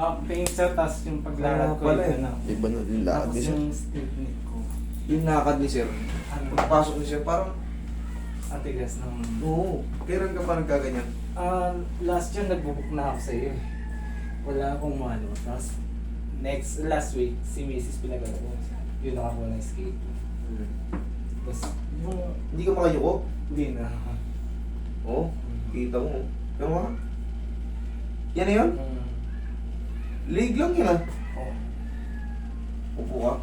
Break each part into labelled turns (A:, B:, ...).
A: Back pain sa tas yung paglakad
B: Ah,
A: ko
B: pala
A: yun
B: eh.
A: na.
C: Iba na din lakad
A: Tapos
C: niya, sir.
A: yung neck ko.
B: Yung lakad ni sir,
A: Ano,
B: pagpasok ni sir, parang,
A: atigas ng...
B: oo, kailan ka pa nagkaganyan?
A: Ah, last year nagbubuk na ako sa iyo. Wala akong ano. Tapos next, last week, si Mrs. pinagano ko. Yun ako ng skate. Tapos yung...
B: Hindi ka makayuko?
A: Hindi na.
B: Oo, kita mo. Pero nga, yan na yun?
A: Mm.
B: Lig lang yan ah.
A: Oh.
B: Upo ka.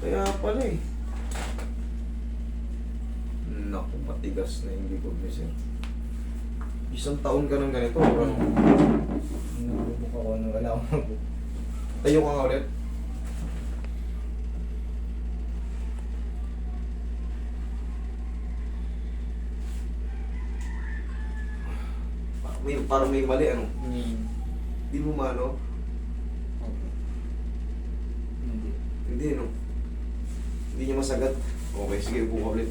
B: Kaya pala eh. Naku, matigas na yung likod ni sir. Isang taon ka ng ganito. Ano?
A: Nagbubuk ako nung wala akong magbubuk.
B: Tayo ka nga ulit. May, parang may mali ano.
A: Mm.
B: Di mo mano.
A: Okay. Hindi.
B: Hindi no. Hindi niya masagat. Okay, sige, upo ka ulit.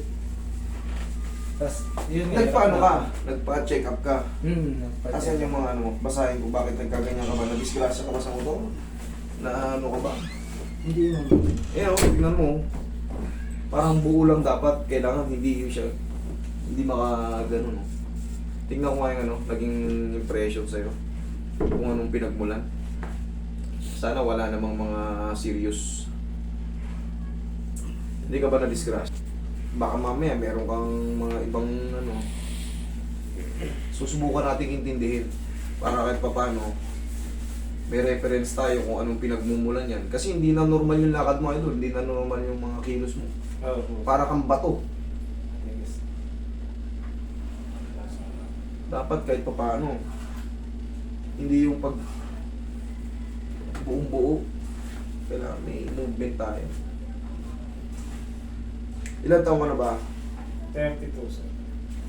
A: Tapos, yun nga.
B: Nagpaano ka? Nagpa-check up ka?
A: Hmm, nagpa-
B: Asan yung mga ano mo? Basahin ko bakit nagkaganyan ka ba? Nadisgrasya ka ba sa motor? Na ano ka ba?
A: Hindi naman.
B: Eh, oh, tignan mo. Parang buo lang dapat. Kailangan hindi yun siya. Hindi maka ganun. Oh. Tingnan ko nga yung ano, naging impression sa'yo. Kung anong pinagmulan. Sana wala namang mga serious. Hindi ka ba na-disgrasya? Baka mamaya meron kang mga ibang ano. Susubukan nating intindihin. Para kahit papano, may reference tayo kung anong pinagmumulan yan. Kasi hindi na normal yung lakad mo, idol. Hindi na normal yung mga kilos mo.
A: Oo.
B: Para kang bato. Dapat kahit pa paano. Hindi yung pag buong buo. Kailangan may movement tayo. Ilan taon ka na ba?
A: 32, sir.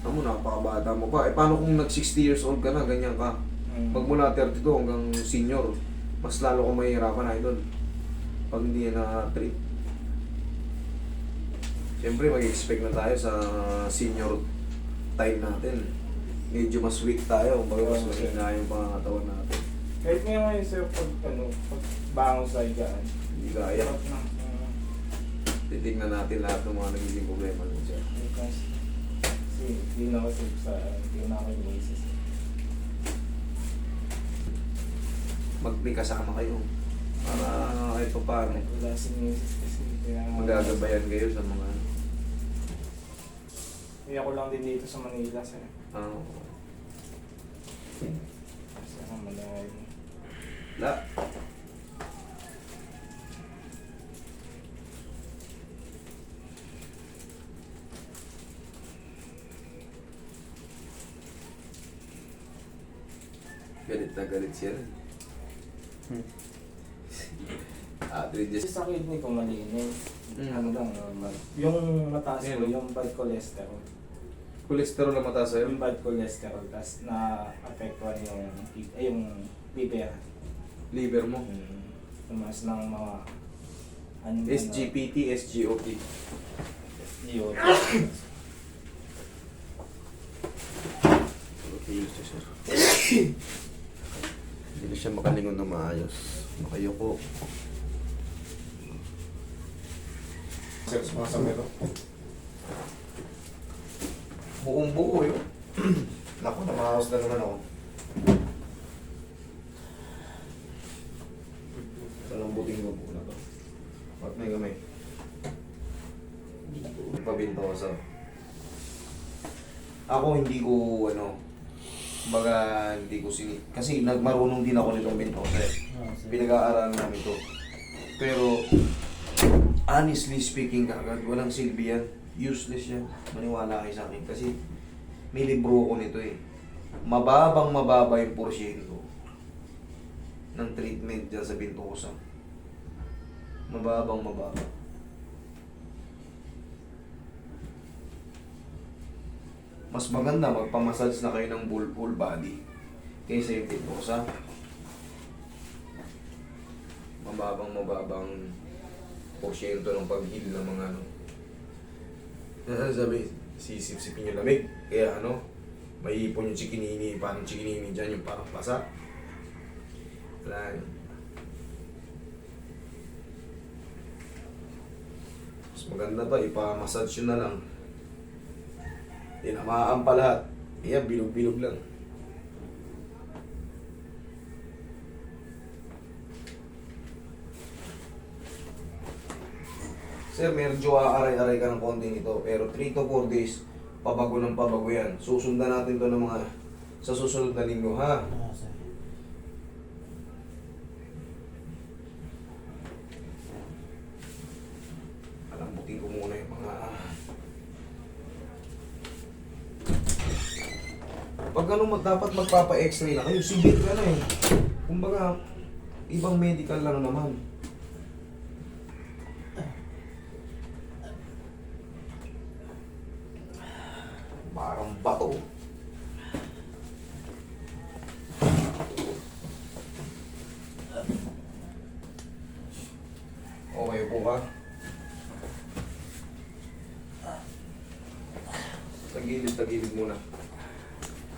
B: Amo, napakabata mo pa. Eh, paano kung nag 60 years old ka na, ganyan ka?
A: Mm.
B: Magmula 32 hanggang senior, mas lalo kang mahihirapan idol. Pag hindi yan na-treat. Siyempre, mag-expect na tayo sa senior time natin. Medyo mas weak tayo, kumbaga mas
A: sir.
B: mahina yung pangangatawan natin.
A: Kahit nga ngayon, sir, pag, ano, pag bangon sa higaan.
B: Hindi kaya.
A: Na. Mm.
B: Titignan natin lahat ng mga nagiging problema nun siya.
A: Because, kasi, hindi na kasi sa, hindi na ako yung misis.
B: Mag may kasama kayo. Para kahit pa paano.
A: Wala si misis kasi. Kaya,
B: Magagabayan kayo sa mga.
A: Kaya ako lang din dito sa Manila, sir.
B: Ano,
A: Kasi ako malayo.
B: la, Galit na galit siya.
C: Hmm.
B: Atri
A: Kasi
B: just
A: sa kidney ko malinis.
B: Mm.
A: Ano lang, normal. Yung mataas ko,
B: oh.
A: yung bad cholesterol.
B: Cholesterol ang mataas sa'yo.
A: Yung bad cholesterol, tapos na-apektuhan yung, ay, yung liver.
B: Liver mo.
A: Mm. Tumaas ng mga... Ano,
B: SGPT, SGOT.
A: Yun.
C: Okay, sir. Hindi na siya makalingon na maayos. Makayoko.
B: Sir, sumasama ito. Buong buo yun. Naku, namahawas na naman ako. Salambutin mo po na to. Ba't may gamay? Pabinto ko sa... Ako hindi ko ano, baga hindi ko sini... Kasi nagmarunong din ako nitong bintosa eh. Pinag-aaralan namin to. Pero, honestly speaking kagad, walang silbi yan. Useless yan. Maniwala kayo sa akin. Kasi, may libro ko nito eh. Mababang mababa yung porsyento ng treatment dyan sa bintosa. Mababang mababa. Mas maganda magpamassage na kayo ng full, full body kaysa yung bintosa mababang mababang porsyento ng pag-heal ng mga ano. Ah, sabi, sisip-sipin yung lamig. Kaya ano, may ipon yung chikinini, parang chikinini dyan, yung parang pasa. Wala. Mas maganda pa, ipa-massage yun na lang. Tinamaan pa lahat. Iya, bilog-bilog lang. Sir, medyo aaray-aray ka ng konti nito. Pero 3 to 4 days, pabago ng pabago yan. Susundan natin to ng mga sa susunod na linggo, ha?
A: Ah, sir.
B: Alambutin ko muna mga... Pag ano, dapat magpapa-x-ray na kayo. Severe ka na eh. Kumbaga, ibang medical lang naman. Parang bato. Okay po ka? Tagilid, tagilid muna.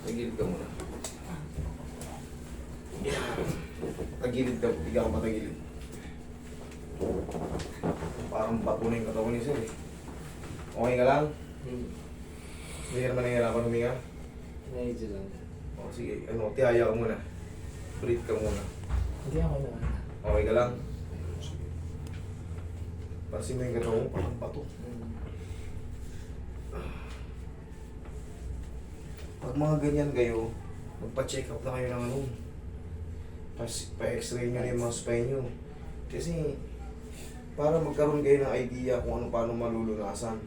B: Tagilid ka muna. Tagilid ka, hindi ka patagilid. Parang bato na yung katawan ni Sir eh. Okay ka lang?
A: Hmm.
B: Hindi ka naman nahihirapan huminga?
A: Medyo lang.
B: O sige, ano, tiyaya ka muna. Breathe ka muna.
A: Hindi ako na.
B: Okay ka lang? Pansin mo yung katawan mo, parang bato. Pag mga ganyan kayo, magpa-check up na kayo ng ano. Pa-x-ray nyo na yung mga spine nyo. Kasi, para magkaroon kayo ng idea kung ano paano malulunasan.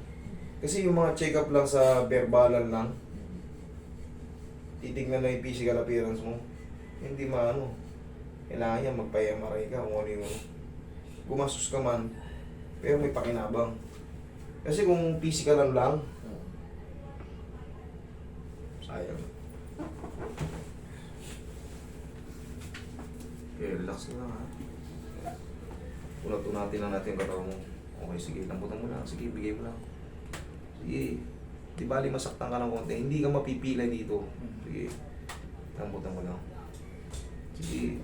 B: Kasi yung mga check up lang sa verbalan lang, titignan na yung physical appearance mo. Hindi maano. Kailangan yan, magpa-MRI ka kung ano yung ano. Gumastos ka man, pero may pakinabang. Kasi kung physical lang, sayang. Okay, relax na lang ha. Unat-unatin lang natin yung katawan mo. Okay, sige, lambutan mo lang. Sige, bigay mo lang. Sige. Di bali masaktan ka ng konti. Hindi ka mapipila dito. Sige. Lambutan mo lang. Sige.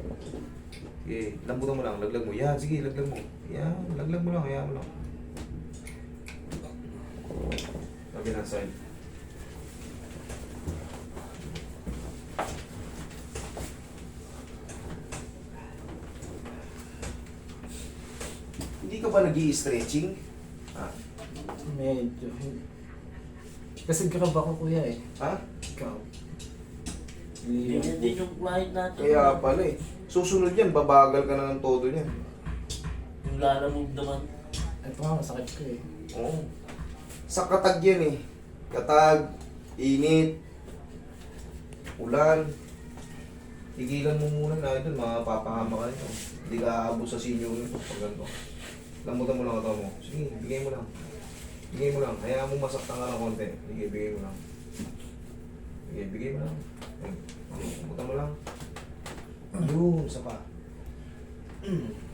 B: Sige, lambutan mo lang. Laglag mo. Yan, sige, laglag mo. Yan, laglag mo lang. Hayaan mo lang. Lagi na side. Hindi ka ba nag stretching Ha?
A: Medyo. Kasi grab ako kuya eh.
B: Ha?
A: Ikaw.
D: Ganyan din yung client natin.
B: Kaya pala eh. Susunod yan, babagal ka na ng todo niyan.
D: Yung lalamog naman.
A: Ito nga, masakit ko eh.
B: Oo. Sa katag yan eh. Katag, init, ulan. Tigilan mo muna na idol, mapapahama ka nito. Hindi ka aabot sa senior nito pag ganito. Lambutan mo lang ito mo. Sige, bigay mo lang. Bigay mo lang. Hayaan mo masaktan ka ng konti. Sige, bigay mo lang. Sige, bigay mo lang. Ayun. Lambutan mo lang. Yun, isa pa.